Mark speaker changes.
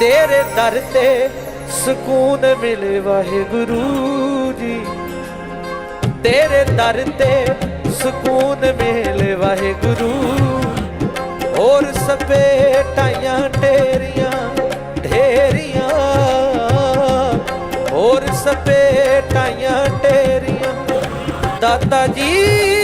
Speaker 1: ਤੇਰੇ ਦਰ ਤੇ ਸਕੂਨ ਮਿਲੇ ਵਾਹਿਗੁਰੂ ਜੀ। ਤੇਰੇ ਦਰ ਤੇ ਸਕੂਨ ਮਿਲੇ ਵਾਹਿਗੁਰੂ। ਹੋਰ ਸਭੇ ਟਾਈਆਂ ਢੇਰੀਆਂ ਢੇਰੀਆਂ ਹੋਰ ਸਭੇ ਟਾਈਆਂ ਢੇਰੀਆਂ ਦਾਤਾ ਜੀ